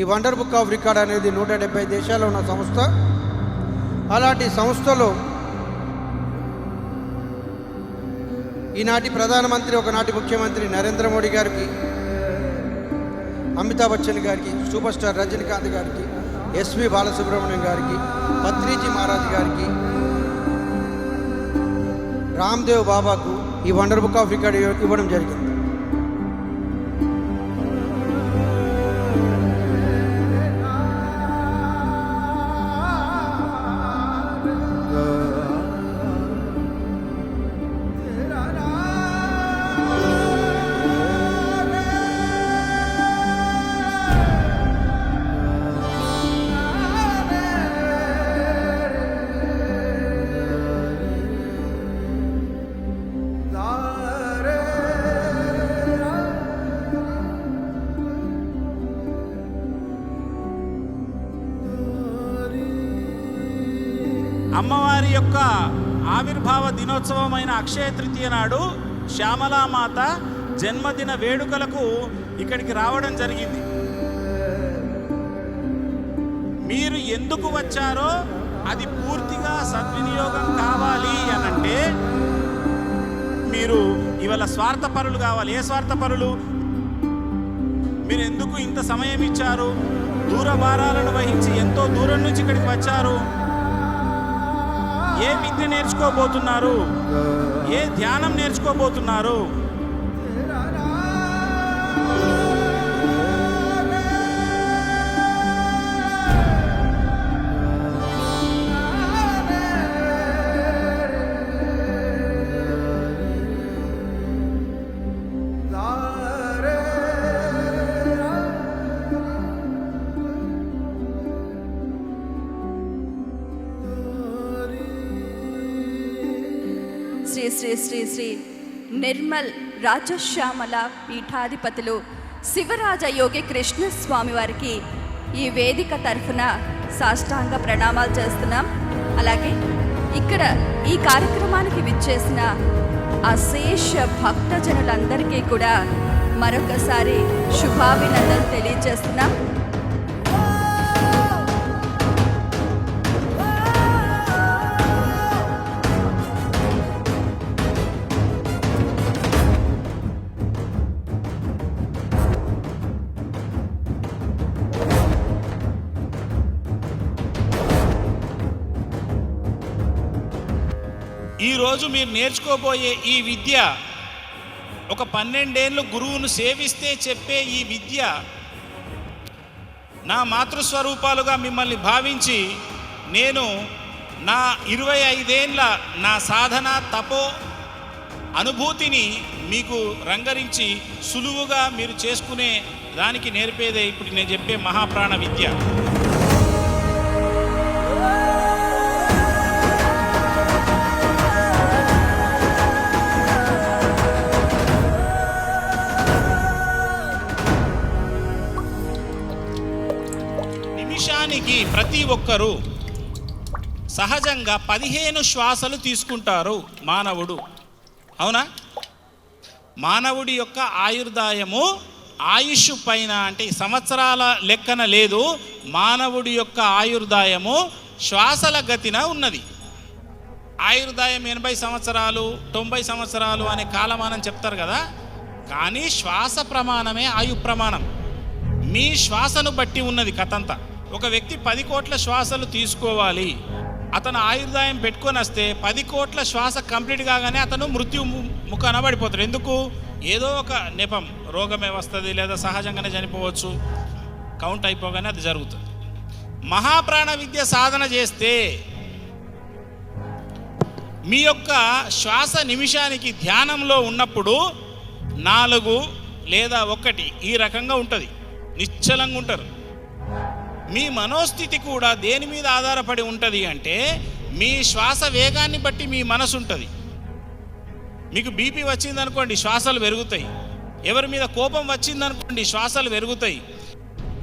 ఈ wonder book of record అనేది నూట డెబ్బై దేశాల్లో ఉన్న సంస్థ. అలాంటి సంస్థలో ఈనాటి ప్రధానమంత్రి ఒకనాటి ముఖ్యమంత్రి నరేంద్ర మోడీ గారికి అమితాబ్ బచ్చన్ గారికి సూపర్ స్టార్ రజనీకాంత్ గారికి ఎస్వి బాలసుబ్రహ్మణ్యం గారికి పత్రిజీ మహారాజ్ గారికి రామ్దేవ్ బాబాకు ఈ వండర్ బుక్ ఆఫ్ రికార్డ్ ఇవ్వడం జరిగింది. అమ్మవారి యొక్క ఆవిర్భావ దినోత్సవమైన అక్షయ తృతీయ నాడు శ్యామలామాత జన్మదిన వేడుకలకు ఇక్కడికి రావడం జరిగింది. మీరు ఎందుకు వచ్చారో అది పూర్తిగా సద్వినియోగం కావాలి అనంటే మీరు ఇవాళ స్వార్థపరులు కావాలి. ఏ స్వార్థపరులు? మీరు ఎందుకు ఇంత సమయం ఇచ్చారు? దూర భారాలను వహించి ఎంతో దూరం నుంచి ఇక్కడికి వచ్చారు? ఏ విద్య నేర్చుకోబోతున్నారు? ఏ ధ్యానం నేర్చుకోబోతున్నారు? శ్రీ శ్రీ శ్రీ నిర్మల్ రాజశ్యామల పీఠాధిపతులు శివరాజ యోగి కృష్ణస్వామి వారికి ఈ వేదిక తరఫున సాష్టాంగ ప్రణామాలు చేస్తున్నాం. అలాగే ఇక్కడ ఈ కార్యక్రమానికి విచ్చేసిన అశేష భక్తజనులందరికీ కూడా మరొకసారి శుభాభినందనలు తెలియజేస్తున్నాం. ఈరోజు మీరు నేర్చుకోబోయే ఈ విద్య ఒక పన్నెండేళ్ళు గురువును సేవిస్తే చెప్పే ఈ విద్య నా మాతృస్వరూపాలుగా మిమ్మల్ని భావించి నేను నా ఇరవై ఐదేండ్ల నా సాధన తపో అనుభూతిని మీకు రంగరించి సులువుగా మీరు చేసుకునే దానికి నేర్పేదే ఇప్పుడు నేను చెప్పే మహాప్రాణ విద్య. ప్రతి ఒక్కరూ సహజంగా పదిహేను శ్వాసలు తీసుకుంటారు మానవుడు. అవునా? మానవుడి యొక్క ఆయుర్దాయము ఆయుష్ పైన అంటే సంవత్సరాల లెక్కన లేదు మానవుడి యొక్క ఆయుర్దాయము శ్వాసల గతిన ఉన్నది. ఆయుర్దాయం ఎనభై సంవత్సరాలు తొంభై సంవత్సరాలు అనే కాలమానం చెప్తారు కదా? కానీ శ్వాస ప్రమాణమే ఆయు ప్రమాణం మీ శ్వాసను బట్టి ఉన్నది కథంతా. ఒక వ్యక్తి పది కోట్ల శ్వాసలు తీసుకోవాలి. అతను ఆయుర్దాయం పెట్టుకొని వస్తే పది కోట్ల శ్వాస కంప్లీట్ కాగానే అతను మృత్యు ముఖాన పడిపోతాడు. ఎందుకు? ఏదో ఒక నెపం రోగమే వస్తుంది లేదా సహజంగానే చనిపోవచ్చు. కౌంట్ అయిపోగానే అది జరుగుతుంది. మహాప్రాణ విద్య సాధన చేస్తే మీ యొక్క శ్వాస నిమిషానికి ధ్యానంలో ఉన్నప్పుడు నాలుగు లేదా ఒకటి ఈ రకంగా ఉంటుంది. నిశ్చలంగా ఉంటారు. మీ మనోస్థితి కూడా దేని మీద ఆధారపడి ఉంటుంది అంటే మీ శ్వాస వేగాన్ని బట్టి మీ మనసు ఉంటుంది. మీకు బీపీ వచ్చిందనుకోండి శ్వాసలు పెరుగుతాయి. ఎవరి మీద కోపం వచ్చిందనుకోండి శ్వాసలు పెరుగుతాయి.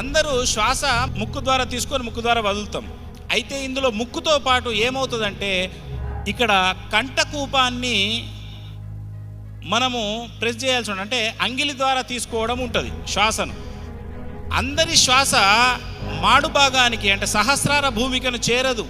అందరూ శ్వాస ముక్కు ద్వారా తీసుకొని ముక్కు ద్వారా వదులుతాం. అయితే ఇందులో ముక్కుతో పాటు ఏమవుతుందంటే ఇక్కడ కంఠకూపాన్ని మనము ప్రెస్ చేయాల్సి ఉంటుంది. అంటే అంగిలి ద్వారా తీసుకోవడం ఉంటుంది శ్వాసను. అందరి శ్వాస మాడు భాగానికి అంటే సహస్రార భూమికను చేరదు.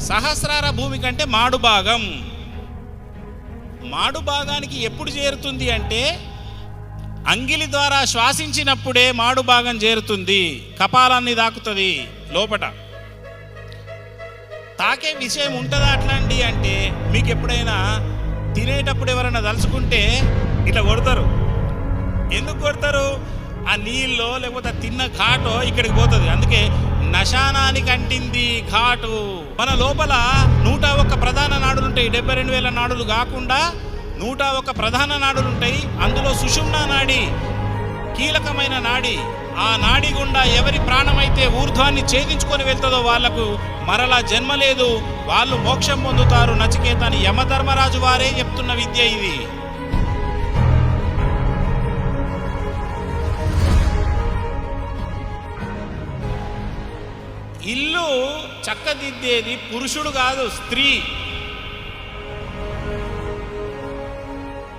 సహస్రార భూమిక అంటే మాడు భాగం. మాడు భాగానికి ఎప్పుడు చేరుతుంది అంటే అంగిలి ద్వారా శ్వాసించినప్పుడే మాడు భాగం చేరుతుంది. కపాలాన్ని దాకుతుంది లోపట. తాకే విషయం ఉంటుందా అట్లాంటి అంటే మీకు ఎప్పుడైనా తినేటప్పుడు ఎవరైనా తలుచుకుంటే ఇట్లా కొడతారు. ఎందుకు కొడతారు? ఆ నీళ్ళో లేకపోతే ఆ తిన్న ఘాటో ఇక్కడికి పోతుంది. అందుకే నశానానికి అంటింది ఘాటు. మన లోపల నూట ఒక్క ప్రధాన నాడులు ఉంటాయి డెబ్బై రెండు వేల నాడులు కాకుండా నూట ఒక్క ప్రధాన నాడులు ఉంటాయి అందులో సుషుమ్నా నాడి కీలకమైన నాడి. ఆ నాడి గుండా ఎవరి ప్రాణమైతే ఊర్ధ్వాన్ని ఛేదించుకొని వెళ్తుందో వాళ్ళకు మరలా జన్మ లేదు వాళ్ళు మోక్షం పొందుతారు. నచికేతని యమధర్మరాజు వారే చెప్తున్న విద్య ఇది. ఇల్లు చక్కదిద్దేది పురుషుడు కాదు స్త్రీ.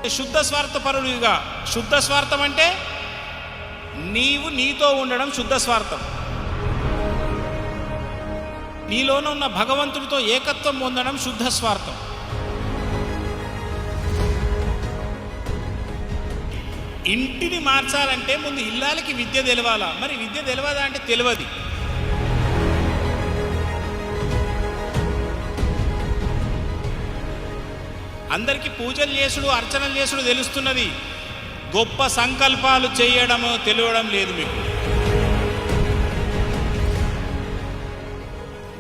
శుద్ధ స్వార్థపరుడుగా. శుద్ధ స్వార్థం అంటే నీవు నీతో ఉండడం శుద్ధ స్వార్థం. నీలోన ఉన్న భగవంతుడితో ఏకత్వం పొందడం శుద్ధ స్వార్థం. ఇంటిని మార్చాలంటే ముందు ఇల్లాలకి విద్య తెలవాలా? మరి విద్య తెలవదా అంటే తెలియదు అందరికీ పూజలు చేసుడు అర్చనలు చేసుడు తెలుస్తున్నది. గొప్ప సంకల్పాలు చేయడము తెలియడం లేదు మీకు.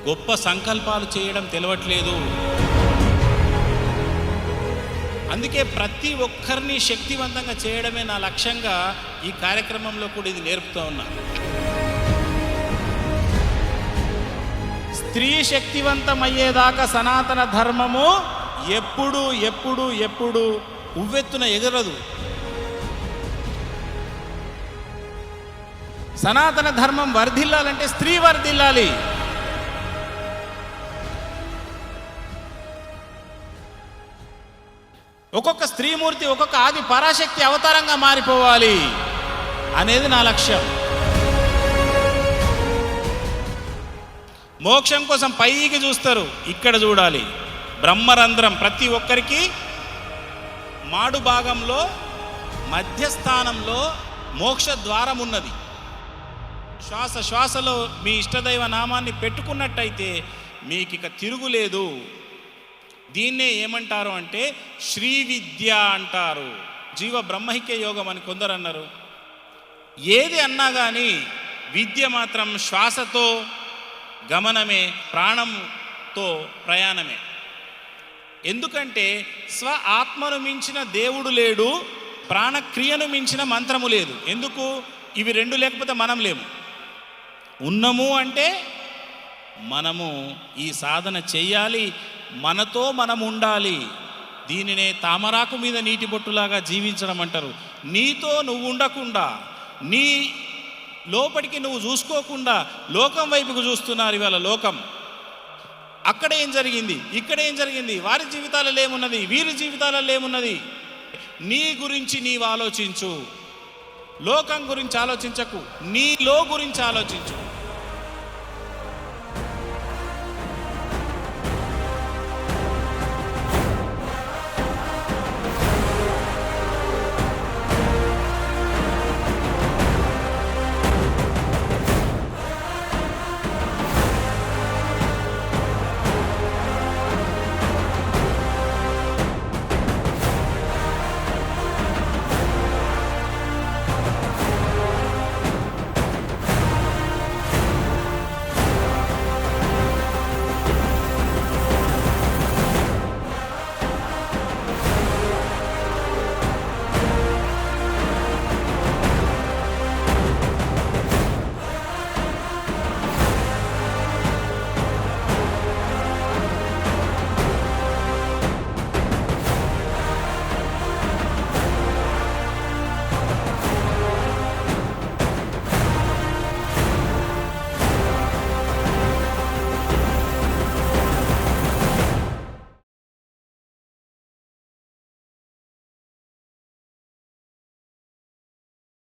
గొప్ప సంకల్పాలు చేయడం తెలియట్లేదు. అందుకే ప్రతి ఒక్కరిని శక్తివంతంగా చేయడమే నా లక్ష్యంగా ఈ కార్యక్రమంలో కూడా ఇది నేర్పుతూ ఉన్నా. స్త్రీ శక్తివంతమయ్యేదాకా సనాతన ధర్మము ఎప్పుడు ఎప్పుడు ఎప్పుడు ఉవ్వెత్తున ఎగరదు. సనాతన ధర్మం వర్ధిల్లాలంటే స్త్రీ వర్ధిల్లాలి. ఒక్కొక్క స్త్రీమూర్తి ఒక్కొక్క ఆది పరాశక్తి అవతారంగా మారిపోవాలి అనేది నా లక్ష్యం. మోక్షం కోసం పైకి చూస్తారు ఇక్కడ చూడాలి. బ్రహ్మరంధ్రం ప్రతి ఒక్కరికి మాడు భాగంలో మధ్యస్థానంలో మోక్ష ద్వారం ఉన్నది. శ్వాస శ్వాసలో మీ ఇష్టదైవ నామాన్ని పెట్టుకున్నట్టయితే మీకు ఇక తిరుగులేదు. దీన్నే ఏమంటారు అంటే శ్రీ విద్య అంటారు. జీవ బ్రహ్మహిక్య యోగం అని కొందరు అన్నారు ఏది అన్నా కానీ విద్య మాత్రం శ్వాసతో గమనమే ప్రాణంతో ప్రయాణమే. ఎందుకంటే స్వ ఆత్మను మించిన దేవుడు లేడు ప్రాణక్రియను మించిన మంత్రము లేదు. ఎందుకు? ఇవి రెండు లేకపోతే మనం లేము. ఉన్నము అంటే మనము ఈ సాధన చెయ్యాలి మనతో మనం ఉండాలి. దీనినే తామరాకు మీద నీటి బొట్టులాగా జీవించడం అంటారు. నీతో నువ్వు ఉండకుండా నీ లోపలికి నువ్వు చూసుకోకుండా లోకం వైపుకు చూస్తున్నారు ఇవాళ లోకం. అక్కడ ఏం జరిగింది? ఇక్కడ ఏం జరిగింది? వారి జీవితాలలో ఏమున్నది? వీరి జీవితాలలో ఏమున్నది? నీ గురించి నీవు ఆలోచించు. లోకం గురించి ఆలోచించకు. నీలో గురించి ఆలోచించు.